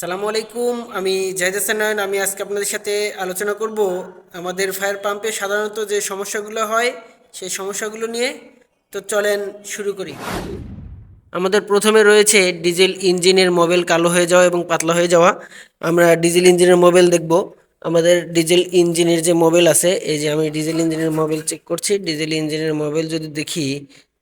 সালামু আলাইকুম, আমি জাহিদ হাসান আমি আজকে আপনাদের সাথে আলোচনা করব আমাদের ফায়ার পাম্পে সাধারণত যে সমস্যাগুলো হয়, সেই সমস্যাগুলো নিয়ে। তো চলেন শুরু করি। আমাদের প্রথমে রয়েছে ডিজেল ইঞ্জিনের মোবিল কালো হয়ে যাওয়া এবং পাতলা হয়ে যাওয়া। আমরা ডিজেল ইঞ্জিনের মোবিল দেখব। আমাদের ডিজেল ইঞ্জিনের যে মোবিল আছে, এই যে আমি ডিজেল ইঞ্জিনের মোবিল চেক করছি। ডিজেল ইঞ্জিনের মোবিল যদি দেখি,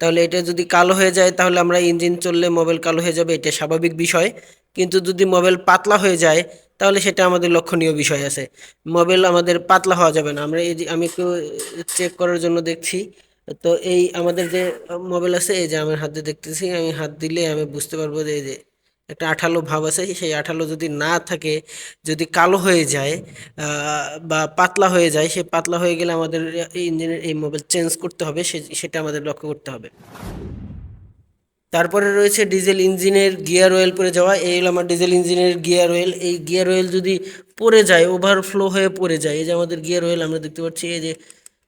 তাহলে এটা যদি কালো হয়ে যায়, তাহলে আমরা ইঞ্জিন চললে মোবিল কালো হয়ে যাবে, এটা স্বাভাবিক বিষয়। কিন্তু যদি মোবিল পাতলা হয়ে যায়, তাহলে সেটা আমাদের লক্ষণীয় বিষয় আছে। মোবাইল আমাদের পাতলা হওয়া যাবে না। আমরা এই যে, আমি একটু চেক করার জন্য দেখছি। তো এই আমাদের যে মোবাইল আছে, এই যে আমার হাতে দেখতেছি, আমি হাত দিলে আমি বুঝতে পারব যে, এই যে একটা আঠালো ভাব আছে। সেই আঠালো যদি না থাকে, যদি কালো হয়ে যায় বা পাতলা হয়ে যায় সে পাতলা হয়ে গেলে আমাদের ইঞ্জিনের এই মোবাইল চেঞ্জ করতে হবে। সেটা আমাদের লক্ষ্য করতে হবে। তারপরে রয়েছে ডিজেল ইঞ্জিনের গিয়ার অয়েল পরে যাওয়া। এই হলো আমার ডিজেল ইঞ্জিনের গিয়ার অয়েল। এই গিয়ার অয়েল যদি পড়ে যায়, ওভারফ্লো হয়ে পড়ে যায়, এই যে আমাদের গিয়ার অয়েল আমরা দেখতে পাচ্ছি, এই যে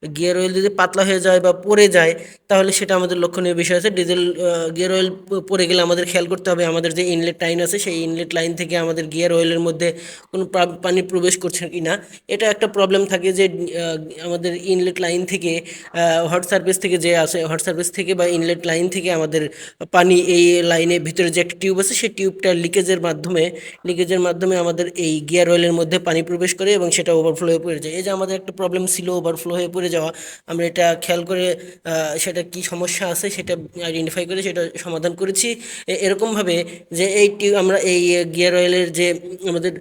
গিয়ার অয়েল যদি পাতলা হয়ে যায় বা পড়ে যায়, তাহলে সেটা আমাদের লক্ষণীয় বিষয় আছে। ডিজেল গিয়ার অয়েল পড়ে গেলে আমাদের খেয়াল করতে হবে আমাদের যে ইনলেট লাইন আছে, সেই ইনলেট লাইন থেকে আমাদের গিয়ার অয়েলের মধ্যে কোনো পানি প্রবেশ করছে কি না এটা একটা প্রবলেম থাকে যে আমাদের ইনলেট লাইন থেকে হট সার্ভিস থেকে যে আসে হট সার্ভিস থেকে বা ইনলেট লাইন থেকে আমাদের পানি এই লাইনের ভিতরে যে একটা টিউব আছে, সেই টিউবটা লিকেজের মাধ্যমে লিকেজের মাধ্যমে আমাদের এই গিয়ার অয়েলের মধ্যে পানি প্রবেশ করে এবং সেটা ওভারফ্লো হয়ে পড়ে যায়। এই যে আমাদের একটা প্রবলেম ছিল ওভারফ্লো হয়ে পড়ে যাওয়া। আমরা এটা খেয়াল করে সেটা কি সমস্যা আছে সেটা আইডেন্টিফাই করে সেটা সমাধান করেছি। এরকমভাবে যে এই আমরা এই গিয়ার অয়েলের যে আমাদের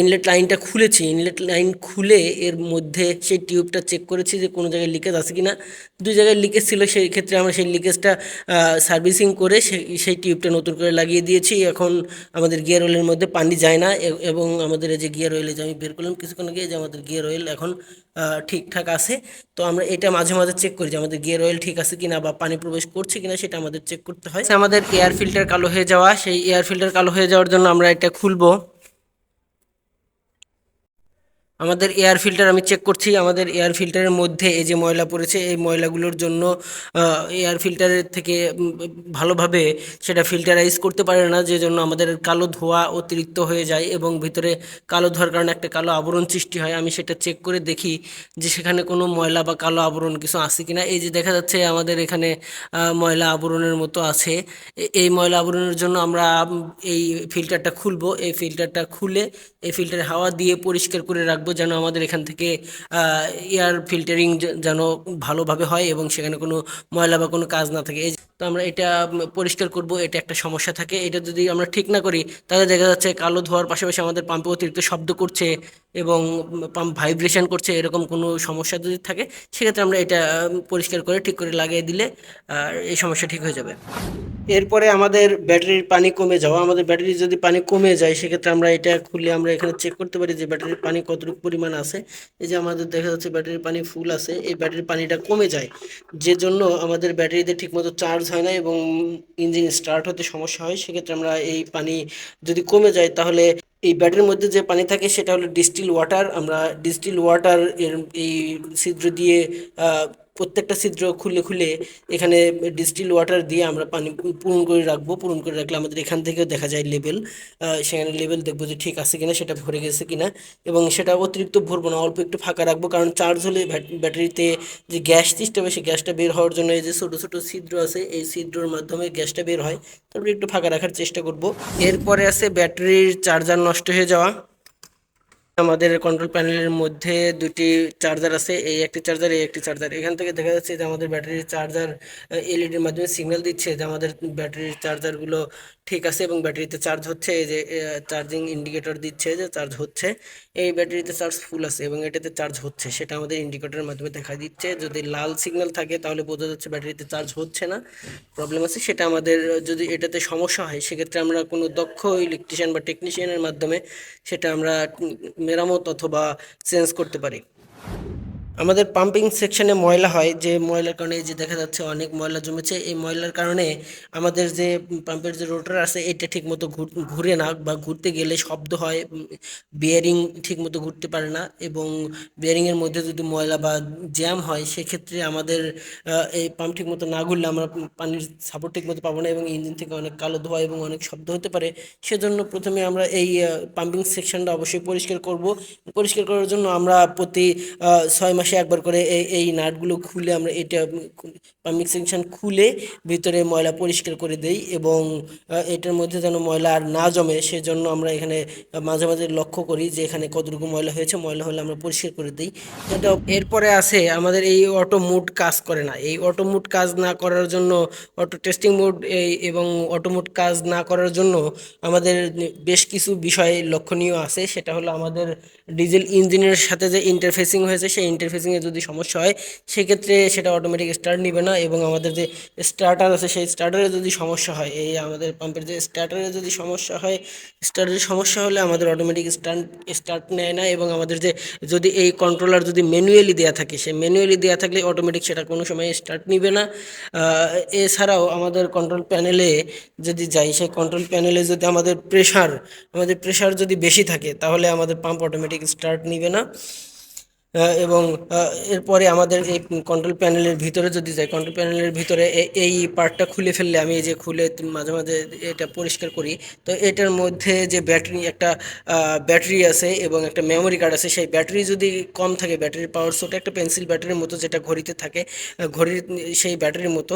ইনলেট লাইনটা খুলেছি ইনলেট লাইন খুলে এর মধ্যে সেই টিউবটা চেক করেছি যে কোনো জায়গায় লিকেজ আছে কিনা। দুই জায়গায় লিকেজ ছিল, সেই ক্ষেত্রে আমরা সেই লিকেজটা সার্ভিসিং করে সেই সেই টিউবটা নতুন করে লাগিয়ে দিয়েছি। এখন আমাদের গিয়ার অয়েলের মধ্যে পানি যায় না এবং আমাদের এই যে গিয়ার অয়েলে যে আমি বের করলাম, কিছুক্ষণ আগে যে আমাদের গিয়ার অয়েল এখন ঠিকঠাক আছে। তো আমরা এটা মাঝে মাঝে চেক করি যে আমাদের গিয়ার অয়েল ঠিক আছে কিনা বা পানি প্রবেশ করছে কিনা সেটা আমাদের চেক করতে হয়। আমাদের এয়ার ফিল্টার কালো হয়ে যাওয়া, সেই এয়ার ফিল্টার কালো হয়ে যাওয়ার জন্য আমরা এটা খুলবো। আমাদের এয়ার ফিল্টার আমি চেক করছি, আমাদের এয়ার ফিল্টারের মধ্যে এই যে ময়লা পড়েছে, এই ময়লাগুলোর জন্য এয়ার ফিল্টারের থেকে ভালোভাবে সেটা ফিল্টারাইজ করতে পারে না, যে জন্য আমাদের কালো ধোঁয়া অতিরিক্ত হয়ে যায় এবং ভিতরে কালো ধোয়ার কারণে একটা কালো আবরণ সৃষ্টি হয়। আমি সেটা চেক করে দেখি যে সেখানে কোনো ময়লা বা কালো আবরণ কিছু আছে কি না এই যে দেখা যাচ্ছে আমাদের এখানে ময়লা আবরণের মতো আছে। এই ময়লা আবরণের জন্য আমরা এই ফিল্টারটা খুলবো। এই ফিল্টারটা খুলে, এই ফিল্টারে হাওয়া দিয়ে পরিষ্কার করে রাখব। যেন আমাদের এখান থেকে এয়ার ফিল্টারিং যেন ভালোভাবে হয় এবং সেখানে কোনো ময়লা বা কোনো কাজ না থাকে। এই তো আমরা এটা পরিষ্কার করব, এটা একটা সমস্যা থাকে। এটা যদি আমরা ঠিক না করি, তাহলে দেখা যাচ্ছে কালো ধোয়ার পাশাপাশি আমাদের পাম্পে অতিরিক্ত শব্দ করছে এবং পাম্প ভাইব্রেশন করছে, এরকম কোনো সমস্যা যদি থাকে, সেক্ষেত্রে আমরা এটা পরিষ্কার করে, ঠিক করে লাগিয়ে দিলে এই সমস্যা ঠিক হয়ে যাবে। এরপরে আমাদের ব্যাটারির পানি কমে যাওয়া, আমাদের ব্যাটারি যদি পানি কমে যায়, সেক্ষেত্রে আমরা এটা খুলে আমরা এখানে চেক করতে পারি যে ব্যাটারির পানি কতটুকু পরিমাণ আছে। এই যে আমাদের দেখা যাচ্ছে ব্যাটারির পানি ফুল আছে, এই ব্যাটারির পানিটা কমে যায়। যে জন্য আমাদের ব্যাটারিতে ঠিকমতো চার্জ হয় না এবং ইঞ্জিন স্টার্ট হতে সমস্যা হয়, সেক্ষেত্রে আমরা এই পানি যদি কমে যায়, তাহলে এই ব্যাটারির মধ্যে যে পানি থাকে, সেটা হলো ডিস্টিল ওয়াটার আমরা ডিস্টিল ওয়াটার এর এই ছিদ্র দিয়ে প্রত্যেকটা ছিদ্র খুলে খুলে এখানে ডিস্টিল ওয়াটার দিয়ে আমরা পানি পূরণ করে রাখব, পূরণ করে রাখলে আমাদের এখান থেকেও দেখা যায় লেভেল সেখানে লেভেল দেখব যে ঠিক আছে কিনা, সেটা ভরে গেছে কিনা এবং সেটা অতিরিক্ত ভরবো না, অল্প একটু ফাঁকা রাখব কারণ চার্জ হলে ব্যাট- ব্যাটারিতে যে গ্যাস সিস্টেম সেই গ্যাসটা বের হওয়ার জন্য এই যে ছোটো ছোটো ছিদ্র আছে, এই ছিদ্রর মাধ্যমে গ্যাসটা বের হয়। তারপরে একটু ফাঁকা রাখার চেষ্টা করব। এরপরে আছে ব্যাটারির চার্জার নষ্ট হয়ে যাওয়া। আমাদের কন্ট্রোল প্যানেলের মধ্যে দুটি চার্জার আছে, এই একটি চার্জার এই একটি চার্জার এখান থেকে দেখা যাচ্ছে যে আমাদের ব্যাটারির চার্জার এলইডির মাধ্যমে সিগন্যাল দিচ্ছে যে আমাদের ব্যাটারির চার্জারগুলো ঠিক আছে এবং ব্যাটারিতে চার্জ হচ্ছে, এই যে চার্জিং ইন্ডিকেটর দিচ্ছে যে চার্জ হচ্ছে। এই ব্যাটারিতে চার্জ ফুল আছে এবং এটাতে চার্জ হচ্ছে। সেটা আমাদের ইন্ডিকেটরের মাধ্যমে দেখা দিচ্ছে। যদি লাল সিগন্যাল থাকে তাহলে বোঝা যাচ্ছে ব্যাটারিতে চার্জ হচ্ছে না। প্রবলেম আছে, সেটা আমাদের, যদি এটাতে সমস্যা হয়, সেক্ষেত্রে আমরা কোনো দক্ষ ইলেকট্রিশিয়ান বা টেকনিশিয়ানের মাধ্যমে সেটা আমরা মেরামত অথবা চেঞ্জ করতে পারি। আমাদের পাম্পিং সেকশনে ময়লা হয়, যে ময়লার কারণে যে দেখা যাচ্ছে অনেক ময়লা জমেছে, এই ময়লার কারণে আমাদের যে পাম্পের যে রোটার আছে, এটা ঠিকমতো ঘুর- ঘুরে না বা ঘুরতে গেলে শব্দ হয় বিয়ারিং ঠিকমতো ঘুরতে পারে না এবং বিয়ারিংয়ের মধ্যে যদি ময়লা বা জ্যাম হয়, সেক্ষেত্রে আমাদের এই পাম্প ঠিকমতো না ঘুরলে আমরা পানির সাপোর্ট ঠিকমতো পাবো না এবং ইঞ্জিন থেকে অনেক কালো ধোয়া এবং অনেক শব্দ হতে পারে। সেজন্য প্রথমে আমরা এই পাম্পিং সেকশনটা অবশ্যই পরিষ্কার করব। পরিষ্কার করার জন্য আমরা প্রতি ছয় মাসে একবার করে এই এই নাটগুলো খুলে আমরা এটা পাম্পিং সেকশন খুলে ভিতরে ময়লা পরিষ্কার করে দেই এবং এটার মধ্যে যেন ময়লা আর না জমে সেজন্য আমরা এখানে মাঝে মাঝে লক্ষ্য করি যে এখানে কতটুকু ময়লা হয়েছে, ময়লা হলে আমরা পরিষ্কার করে দিই। এটা এরপরে আছে আমাদের এই অটো মুড কাজ করে না। এই অটো মুড কাজ না করার জন্য অটো টেস্টিং মোড এই এবং অটো মুড কাজ না করার জন্য আমাদের বেশ কিছু বিষয় লক্ষণীয় আছে। সেটা হলো আমাদের ডিজেল ইঞ্জিনের সাথে যে ইন্টারফেসিং হয়েছে, সেই ইন্টারফেসিংয়ে যদি সমস্যা হয়, সেক্ষেত্রে সেটা অটোমেটিক স্টার্ট নিবে না এবং আমাদের যে স্টার্টার আছে, সেই স্টার্টারে যদি সমস্যা হয়, এই আমাদের পাম্পের যে স্টার্টারে যদি সমস্যা হয় স্টার্টারের সমস্যা হলে আমাদের অটোমেটিক স্টার্ট স্টার্ট নেয় না এবং আমাদের যে যদি এই কন্ট্রোলার যদি ম্যানুয়ালি দেওয়া থাকে সে ম্যানুয়ালি দেওয়া থাকলে অটোমেটিক সেটা কোনো সময় স্টার্ট নিবে না। এছাড়াও আমাদের কন্ট্রোল প্যানেলে যদি যাই, সেই কন্ট্রোল প্যানেলে যদি আমাদের প্রেশার আমাদের প্রেশার যদি বেশি থাকে, তাহলে আমাদের পাম্প অটোমেটিক স্টার্ট নিবে না। এবং এরপরে আমাদের এই কন্ট্রোল প্যানেলের ভিতরে যদি যাই কন্ট্রোল প্যানেলের ভিতরে এই পার্টটা খুলে ফেললে আমি যে খুলে মাঝে মাঝে এটা পরিষ্কার করি, তো এটার মধ্যে যে ব্যাটারি একটা ব্যাটারি আছে এবং একটা মেমোরি কার্ড আছে, সেই ব্যাটারি যদি কম থাকে ব্যাটারির পাওয়ার সোটা একটা পেন্সিল ব্যাটারির মতো যেটা ঘড়িতে থাকে ঘড়ির সেই ব্যাটারির মতো,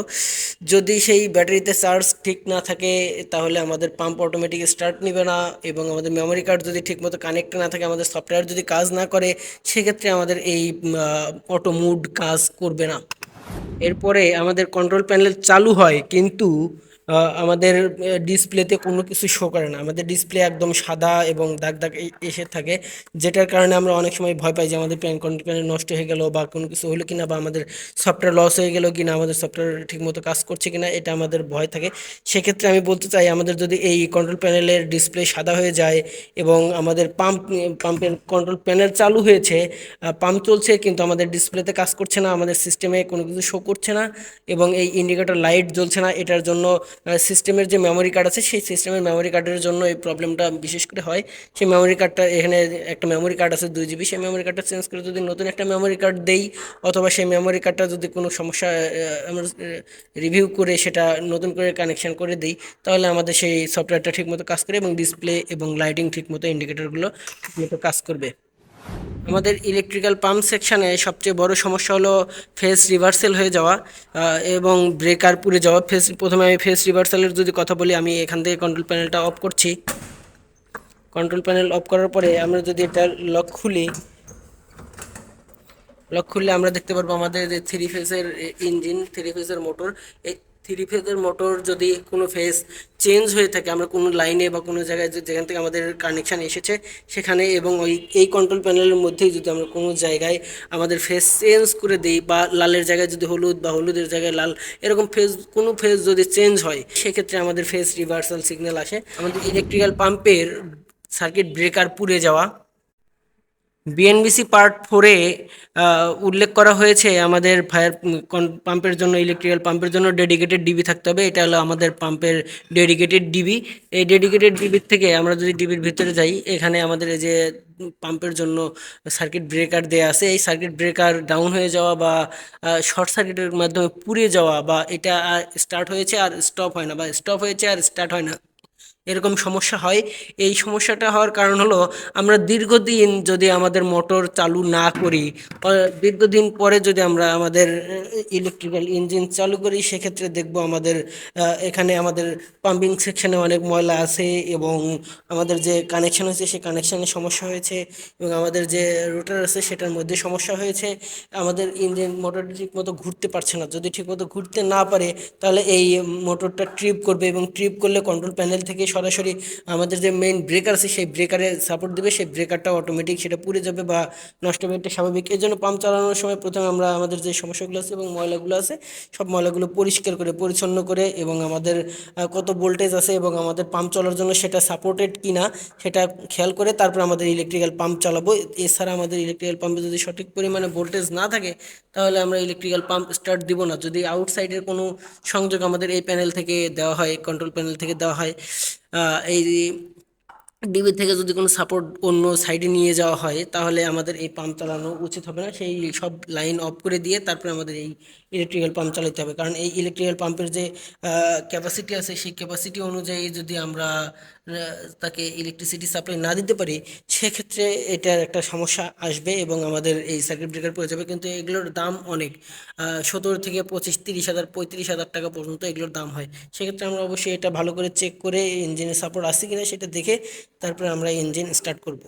যদি সেই ব্যাটারিতে চার্জ ঠিক না থাকে, তাহলে আমাদের পাম্প অটোমেটিক স্টার্ট নেবে না এবং আমাদের মেমোরি কার্ড যদি ঠিকমতো কানেক্ট না থাকে, আমাদের সফটওয়্যার যদি কাজ না করে, সেক্ষেত্রে আমাদের এই অটো মুড কাজ করবে না। এরপরে আমাদের কন্ট্রোল প্যানেল চালু হয় কিন্তু আমাদের ডিসপ্লেতে কোনো কিছু শো করে না। আমাদের ডিসপ্লে একদম সাদা এবং দাগ দাগ এসে থাকে, যেটার কারণে আমরা অনেক সময় ভয় পাই যে আমাদের প্যান কন্ট্রোল নষ্ট হয়ে গেল বা কোনো কিছু হলো কিনা বা আমাদের সফটওয়্যার লস হয়ে গেল কিনা, আমাদের সফটওয়্যার ঠিকমতো কাজ করছে কিনা, এটা আমাদের ভয় থাকে। সেক্ষেত্রে আমি বলতে চাই, আমাদের যদি এই কন্ট্রোল প্যানেলের ডিসপ্লে সাদা হয়ে যায় এবং আমাদের পাম্প পাম্পের কন্ট্রোল প্যানেল চালু হয়েছে পাম্প চলছে, কিন্তু আমাদের ডিসপ্লেতে কাজ করছে না, আমাদের সিস্টেমে কোনো কিছু শো করছে না এবং এই ইন্ডিকেটর লাইট জ্বলছে না, এটার জন্য সিস্টেমের যে মেমোরি কার্ড আছে, সেই সিস্টেমের মেমোরি কার্ডের জন্য এই প্রবলেমটা বিশেষ করে হয়। সেই মেমোরি কার্ডটা এখানে একটা মেমোরি কার্ড আছে, দুই জিবি সেই মেমোরি কার্ডটা চেঞ্জ করে যদি নতুন একটা মেমোরি কার্ড দেই, অথবা সেই মেমোরি কার্ডটা যদি কোনো সমস্যা আমরা রিভিউ করে সেটা নতুন করে কানেকশন করে দিই, তাহলে আমাদের সেই সফটওয়্যারটা ঠিকমতো কাজ করে এবং ডিসপ্লে এবং লাইটিং ঠিকমতো ইন্ডিকেটরগুলো ঠিকমতো কাজ করবে। আমাদের ইলেকট্রিক্যাল পাম্প সেকশানে সবচেয়ে বড় সমস্যা হলো ফেস রিভার্সাল হয়ে যাওয়া এবং ব্রেকার পুড়ে যাওয়া। ফেস প্রথমে আমি ফেস রিভার্সালের যদি কথা বলি, আমি এখান থেকে কন্ট্রোল প্যানেলটা অফ করছি। কন্ট্রোল প্যানেল অফ করার পরে আমরা যদি এটা লক খুলি লক খুললে আমরা দেখতে পারব আমাদের যে থ্রি ফেসের ইঞ্জিন থ্রি ফেসের মোটর থ্রি ফেজের মোটর যদি কোনো ফেজ চেঞ্জ হয়ে থাকে, আমরা কোনো লাইনে বা কোনো জায়গায় যেখান থেকে আমাদের কানেকশান এসেছে সেখানে এবং ওই এই কন্ট্রোল প্যানেলের মধ্যেই যদি আমরা কোনো জায়গায় আমাদের ফেজ চেঞ্জ করে দিই বা লালের জায়গায় যদি হলুদ বা হলুদের জায়গায় লাল, এরকম ফেজ কোনো ফেজ যদি চেঞ্জ হয়, সেক্ষেত্রে আমাদের ফেজ রিভার্সাল সিগন্যাল আসে। আমাদের ইলেকট্রিক্যাল পাম্পের সার্কিট ব্রেকার পুড়ে যাওয়া বিএনবিসি পার্ট ফোরে উল্লেখ করা হয়েছে আমাদের ফায়ার পাম্পের জন্য ইলেকট্রিক্যাল পাম্পের জন্য ডেডিকেটেড ডিবি থাকতে হবে। এটা হলো আমাদের পাম্পের ডেডিকেটেড ডিবি এই ডেডিকেটেড ডিবির থেকে আমরা যদি ডিবির ভিতরে যাই, এখানে আমাদের এই যে পাম্পের জন্য সার্কিট ব্রেকার দেয়া আছে। এই সার্কিট ব্রেকার ডাউন হয়ে যাওয়া বা শর্ট সার্কিটের মাধ্যমে পুড়ে যাওয়া বা এটা স্টার্ট হয়েছে আর স্টপ হয় না বা স্টপ হয়েছে আর স্টার্ট হয় না। এরকম সমস্যা হয়। এই সমস্যাটা হওয়ার কারণ হলো, আমরা দীর্ঘদিন যদি আমাদের মোটর চালু না করি দীর্ঘদিন পরে যদি আমরা আমাদের ইলেকট্রিক্যাল ইঞ্জিন চালু করি, সেক্ষেত্রে দেখব আমাদের এখানে আমাদের পাম্পিং সেকশনে অনেক ময়লা আছে এবং আমাদের যে কানেকশন হয়েছে, সেই কানেকশানে সমস্যা হয়েছে এবং আমাদের যে রোটার আছে, সেটার মধ্যে সমস্যা হয়েছে। আমাদের ইঞ্জিন মোটরটা ঠিকমতো ঘুরতে পারছে না। যদি ঠিকমতো ঘুরতে না পারে, তাহলে এই মোটরটা ট্রিপ করবে এবং ট্রিপ করলে কন্ট্রোল প্যানেল থেকে সরাসরি আমাদের যে মেইন ব্রেকার আছে, সেই ব্রেকারে সাপোর্ট দেবে। সেই ব্রেকারটা অটোমেটিক সেটা পুড়ে যাবে বা নষ্ট হবে, এটা স্বাভাবিক। এই জন্য পাম্প চালানোর সময় প্রথমে আমরা আমাদের যে সমস্যাগুলো আছে এবং ময়লাগুলো আছে, সব ময়লাগুলো পরিষ্কার করে, পরিচ্ছন্ন করে এবং আমাদের কত ভোল্টেজ আছে এবং আমাদের পাম্প চলার জন্য সেটা সাপোর্টেড কিনা, সেটা খেয়াল করে তারপর আমাদের ইলেকট্রিক্যাল পাম্প চালাবো। এছাড়া আমাদের ইলেকট্রিক্যাল পাম্পে যদি সঠিক পরিমাণে ভোল্টেজ না থাকে, তাহলে আমরা ইলেকট্রিক্যাল পাম্প স্টার্ট দিব না। যদি আউটসাইডের কোনো সংযোগ আমাদের এই প্যানেল থেকে দেওয়া হয় কন্ট্রোল প্যানেল থেকে দেওয়া হয় এই ডিবি থেকে যদি কোনো সাপোর্ট অন্য সাইডে নিয়ে যাওয়া হয়, তাহলে আমাদের এই পাম্প চালানো উচিত হবে না। সেই সব লাইন অফ করে দিয়ে তারপরে আমাদের এই ইলেকট্রিক্যাল পাম্প চালাতে হবে। কারণ এই ইলেকট্রিক্যাল পাম্পের যে ক্যাপাসিটি আছে, সেই ক্যাপাসিটি অনুযায়ী যদি আমরা তাকে ইলেকট্রিসিটি সাপ্লাই না দিতে পারি, সেক্ষেত্রে এটার একটা সমস্যা আসবে এবং আমাদের এই সার্কিট ব্রেকার পড়ে যাবে। কিন্তু এগুলোর দাম অনেক। সতেরো থেকে পঁচিশ, তিরিশ হাজার, পঁয়ত্রিশ হাজার টাকা পর্যন্ত এগুলোর দাম হয়। সেক্ষেত্রে আমরা অবশ্যই এটা ভালো করে চেক করে ইঞ্জিনের সাপোর্ট আছে কিনা সেটা দেখে তারপরে আমরা ইঞ্জিন স্টার্ট করব।